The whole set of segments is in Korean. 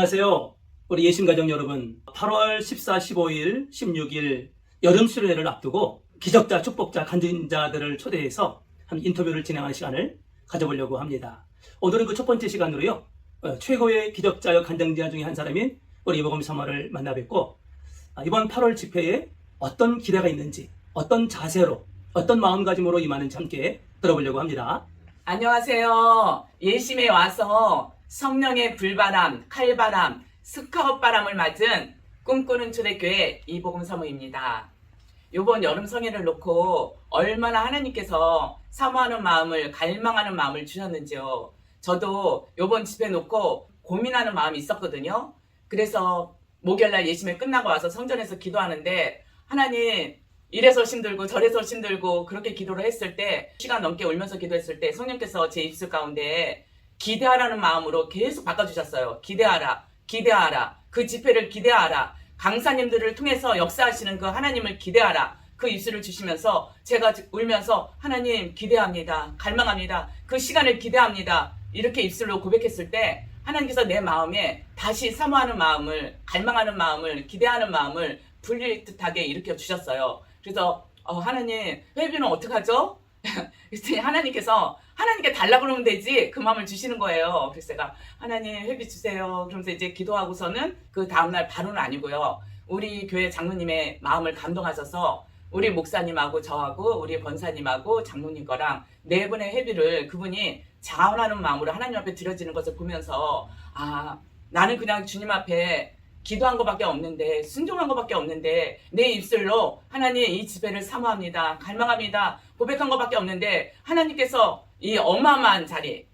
안녕하세요. 우리 예심가정 여러분. 8월 14, 15일, 16일 여름 수련회를 앞두고 기적자, 축복자, 간증자들을 초대해서 한 인터뷰를 진행하는 시간을 가져보려고 합니다. 오늘은 그 첫 번째 시간으로요. 어, 최고의 기적자여 간증자 중에 한 사람인 우리 이보검 사마를 만나 뵙고 아, 이번 8월 집회에 어떤 기대가 있는지 어떤 자세로 어떤 마음가짐으로 임하는지 함께 들어보려고 합니다. 안녕하세요. 예심에 와서 성령의 불바람, 칼바람, 스카웃바람을 맞은 꿈꾸는 초대교회 이복음 사모입니다. 이번 여름 성회를 놓고 얼마나 하나님께서 사모하는 마음을 갈망하는 마음을 주셨는지요. 저도 이번 집회 놓고 고민하는 마음이 있었거든요. 그래서 목요일날 예심에 끝나고 와서 성전에서 기도하는데 하나님 이래서 힘들고 저래서 힘들고 그렇게 기도를 했을 때 시간 넘게 울면서 기도했을 때 성령께서 제 입술 가운데 기대하라는 마음으로 계속 바꿔주셨어요. 기대하라, 기대하라, 그 집회를 기대하라, 강사님들을 통해서 역사하시는 그 하나님을 기대하라. 그 입술을 주시면서 제가 울면서 하나님 기대합니다. 갈망합니다. 그 시간을 기대합니다. 이렇게 입술로 고백했을 때 하나님께서 내 마음에 다시 사모하는 마음을 갈망하는 마음을 기대하는 마음을 불릴 듯하게 일으켜 주셨어요. 그래서 어, 하나님 회비는 어떡하죠? 그랬더니 하나님께서 하나님께 달라 그러면 되지 그 마음을 주시는 거예요. 그래서 제가 하나님 회비 주세요. 그러면서 이제 기도하고서는 그 다음날 바로는 아니고요. 우리 교회 장로님의 마음을 감동하셔서 우리 목사님하고 저하고 우리 권사님하고 장로님 거랑 네 분의 회비를 그분이 자원하는 마음으로 하나님 앞에 드려지는 것을 보면서 아 나는 그냥 주님 앞에 기도한 것밖에 없는데 순종한 것밖에 없는데 내 입술로 하나님 이 지배를 사모합니다 갈망합니다 고백한 것밖에 없는데 하나님께서 이 어마어마한 자리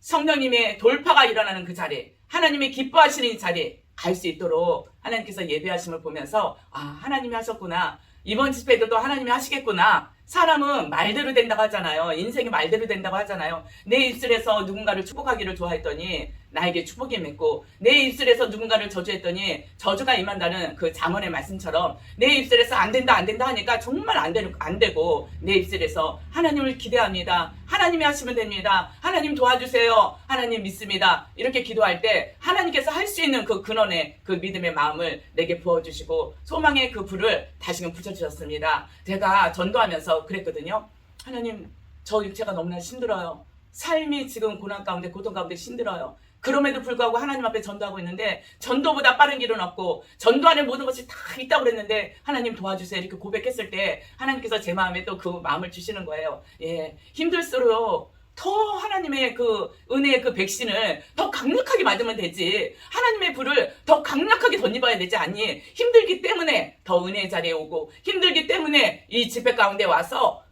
성령님의 돌파가 일어나는 그 자리 하나님이 기뻐하시는 이 자리 갈 수 있도록 하나님께서 예배하심을 보면서 아 하나님이 하셨구나. 이번 집회도 또 하나님이 하시겠구나. 사람은 말대로 된다고 하잖아요. 인생이 말대로 된다고 하잖아요. 내 입술에서 누군가를 축복하기를 좋아했더니 나에게 축복이 맺고 내 입술에서 누군가를 저주했더니 저주가 임한다는 그 잠언의 말씀처럼 내 입술에서 안 된다 안 된다 하니까 정말 안, 되, 안 되고 내 입술에서 하나님을 기대합니다. 하나님이 하시면 됩니다. 하나님 도와주세요. 하나님 믿습니다. 이렇게 기도할 때 하나님께서 할 수 있는 그 근원의 그 믿음의 마음을 내게 부어주시고 소망의 그 불을 다시금 붙여주셨습니다. 제가 전도하면서 그랬거든요. 하나님 저 육체가 너무나 힘들어요. 삶이 지금 고난 가운데 고통 가운데 힘들어요. 그럼에도 불구하고 하나님 앞에 전도하고 있는데 전도보다 빠른 길은 없고 전도 안에 모든 것이 다 있다고 그랬는데 하나님 도와주세요 이렇게 고백했을 때 하나님께서 제 마음에 또 그 마음을 주시는 거예요. 예, 힘들수록 더 하나님의 그 은혜의 그 백신을 더 강력하게 맞으면 되지. 하나님의 불을 더 강력하게 덧입어야 되지 않니? 힘들기 때문에 더 은혜의 자리에 오고 힘들기 때문에 이 집회 가운데 와서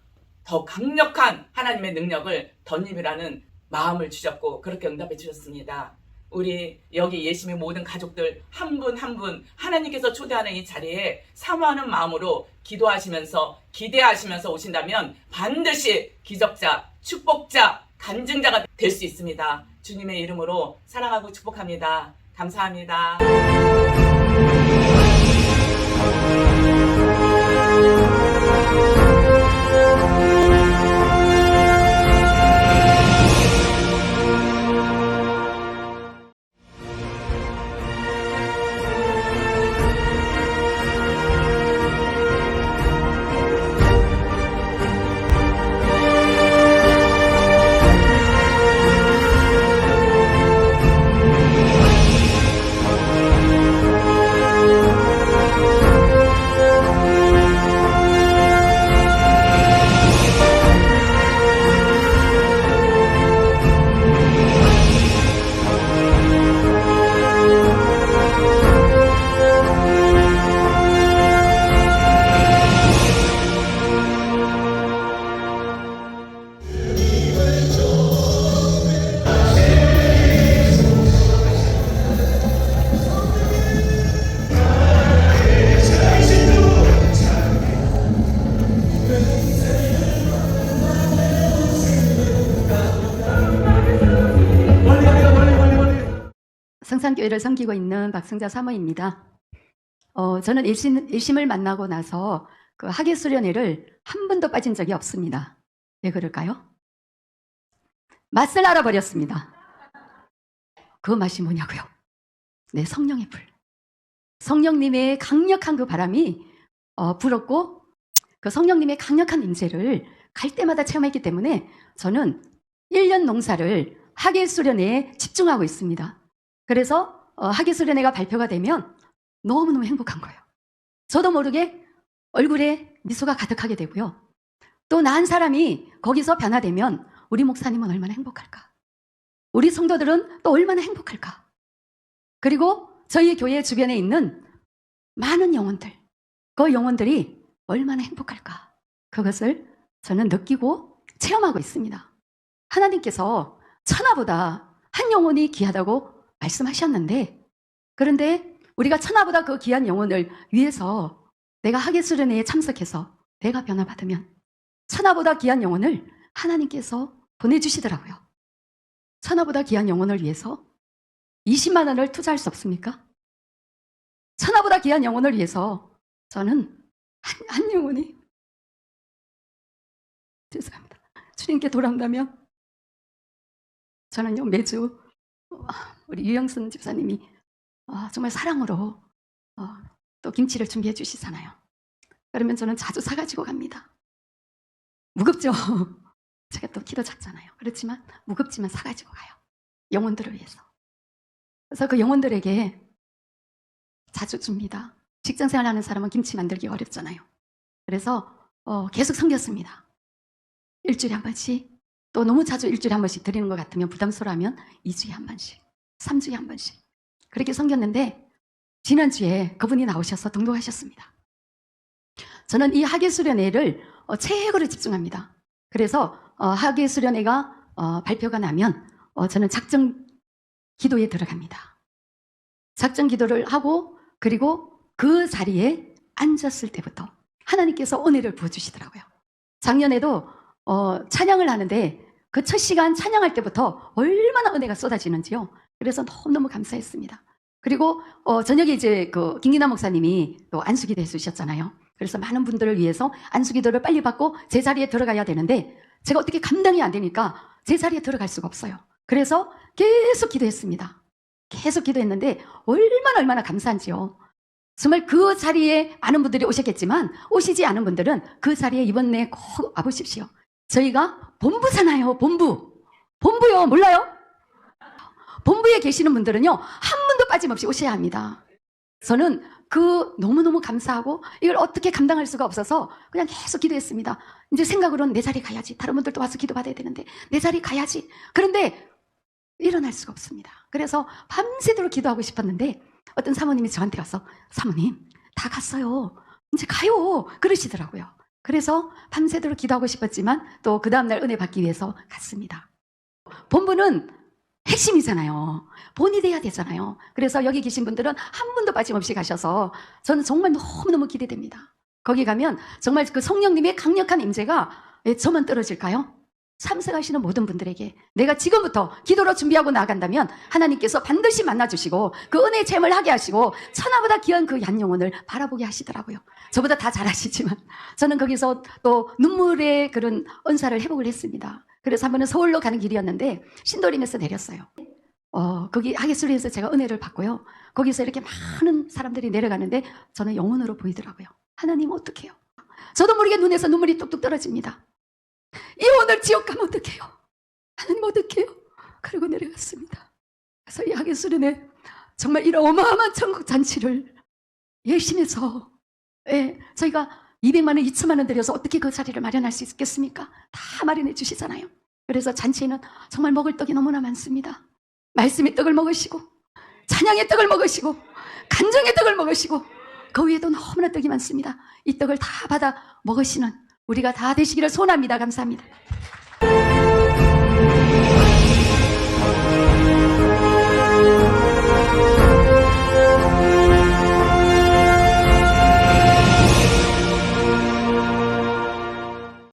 더 강력한 하나님의 능력을 덧입으라는 마음을 주셨고 그렇게 응답해 주셨습니다. 우리 여기 예심의 모든 가족들 한 분 한 분 하나님께서 초대하는 이 자리에 사모하는 마음으로 기도하시면서 기대하시면서 오신다면 반드시 기적자, 축복자, 간증자가 될 수 있습니다. 주님의 이름으로 사랑하고 축복합니다. 감사합니다. 성산교회를 섬기고 있는 박승자 사모입니다. 어, 저는 일심, 일심을 만나고 나서 그 학예 수련회를 한 번도 빠진 적이 없습니다. 왜 그럴까요? 맛을 알아버렸습니다. 그 맛이 뭐냐고요? 네, 성령의 불. 성령님의 강력한 그 바람이 어, 불었고 그 성령님의 강력한 임재를 갈 때마다 체험했기 때문에 저는 1년 농사를 하계수련회에 집중하고 있습니다. 그래서 어, 하계수련회가 발표가 되면 너무너무 행복한 거예요. 저도 모르게 얼굴에 미소가 가득하게 되고요. 또 난 사람이 거기서 변화되면 우리 목사님은 얼마나 행복할까? 우리 성도들은 또 얼마나 행복할까? 그리고 저희 교회 주변에 있는 많은 영혼들, 그 영혼들이 얼마나 행복할까? 그것을 저는 느끼고 체험하고 있습니다. 하나님께서 천하보다 한 영혼이 귀하다고 말씀하셨는데, 그런데 우리가 천하보다 그 귀한 영혼을 위해서 내가 하계수련회에 참석해서 내가 변화받으면 천하보다 귀한 영혼을 하나님께서 보내주시더라고요. 천하보다 귀한 영혼을 위해서 20만 원을 투자할 수 없습니까? 천하보다 귀한 영혼을 위해서 저는 한, 한 영혼이 죄송합니다. 주님께 돌아온다면 저는요 매주 어, 우리 유영순 집사님이 어, 정말 사랑으로 어, 또 김치를 준비해 주시잖아요. 그러면 저는 자주 사가지고 갑니다. 무겁죠? 제가 또 키도 작잖아요. 그렇지만 무겁지만 사가지고 가요. 영혼들을 위해서. 그래서 그 영혼들에게 자주 줍니다. 직장 생활하는 사람은 김치 만들기 어렵잖아요. 그래서 어, 계속 섬겼습니다. 일주일에 한 번씩 또 너무 자주 일주일에 한 번씩 드리는 것 같으면 부담스러우면 2주에 한 번씩, 3주에 한 번씩 그렇게 섬겼는데 지난주에 그분이 나오셔서 등록하셨습니다. 저는 이 학예 수련회를 어, 최고로 집중합니다. 그래서 어, 학예 수련회가 어, 발표가 나면 어, 저는 작정 기도에 들어갑니다. 작정 기도를 하고 그리고 그 자리에 앉았을 때부터 하나님께서 은혜를 부어주시더라고요. 작년에도 어, 찬양을 하는데 그 첫 시간 찬양할 때부터 얼마나 은혜가 쏟아지는지요. 그래서 너무너무 감사했습니다. 그리고 어, 저녁에 이제 그 김기남 목사님이 또 안수기도 해주셨잖아요. 그래서 많은 분들을 위해서 안수기도를 빨리 받고 제 자리에 들어가야 되는데 제가 어떻게 감당이 안 되니까 제 자리에 들어갈 수가 없어요. 그래서 계속 기도했습니다. 계속 기도했는데 얼마나 얼마나 감사한지요. 정말 그 자리에 많은 분들이 오셨겠지만 오시지 않은 분들은 그 자리에 이번에 꼭 와보십시오. 저희가 본부잖아요, 본부. 본부요, 몰라요? 본부에 계시는 분들은요, 한 분도 빠짐없이 오셔야 합니다. 저는 그 너무너무 감사하고 이걸 어떻게 감당할 수가 없어서 그냥 계속 기도했습니다. 이제 생각으로는 내 자리 가야지. 다른 분들도 와서 기도 받아야 되는데 내 자리 가야지. 그런데 일어날 수가 없습니다. 그래서 밤새도록 기도하고 싶었는데 어떤 사모님이 저한테 와서 사모님 다 갔어요. 이제 가요. 그러시더라고요. 그래서 밤새도록 기도하고 싶었지만 또 그 다음날 은혜 받기 위해서 갔습니다. 본부는 핵심이잖아요. 본이 돼야 되잖아요. 그래서 여기 계신 분들은 한 분도 빠짐없이 가셔서 저는 정말 너무너무 기대됩니다. 거기 가면 정말 그 성령님의 강력한 임재가 예, 저만 떨어질까요? 참석하시는 모든 분들에게 내가 지금부터 기도로 준비하고 나간다면 하나님께서 반드시 만나주시고 그 은혜의 체험을 하게 하시고 천하보다 귀한 그 얀영혼을 바라보게 하시더라고요. 저보다 다 잘하시지만 저는 거기서 또 눈물의 그런 은사를 회복을 했습니다. 그래서 한 번은 서울로 가는 길이었는데 신도림에서 내렸어요. 어, 거기 하계수리에서 제가 은혜를 받고요. 거기서 이렇게 많은 사람들이 내려가는데 저는 영혼으로 보이더라고요. 하나님 어떡해요? 저도 모르게 눈에서 눈물이 뚝뚝 떨어집니다. 이 오늘 지옥 가면 어떡해요? 하나님 어떡해요? 그러고 내려갔습니다. 그래서 이 하계수련에 정말 이런 어마어마한 천국 잔치를 열심히 해서 예, 저희가 200만 원, 2천만 원 들여서 어떻게 그 자리를 마련할 수 있겠습니까? 다 마련해 주시잖아요. 그래서 잔치에는 정말 먹을 떡이 너무나 많습니다. 말씀의 떡을 먹으시고 찬양의 떡을 먹으시고 간정의 떡을 먹으시고 그 위에도 너무나 떡이 많습니다. 이 떡을 다 받아 먹으시는 우리가 다 되시기를 소원합니다. 감사합니다.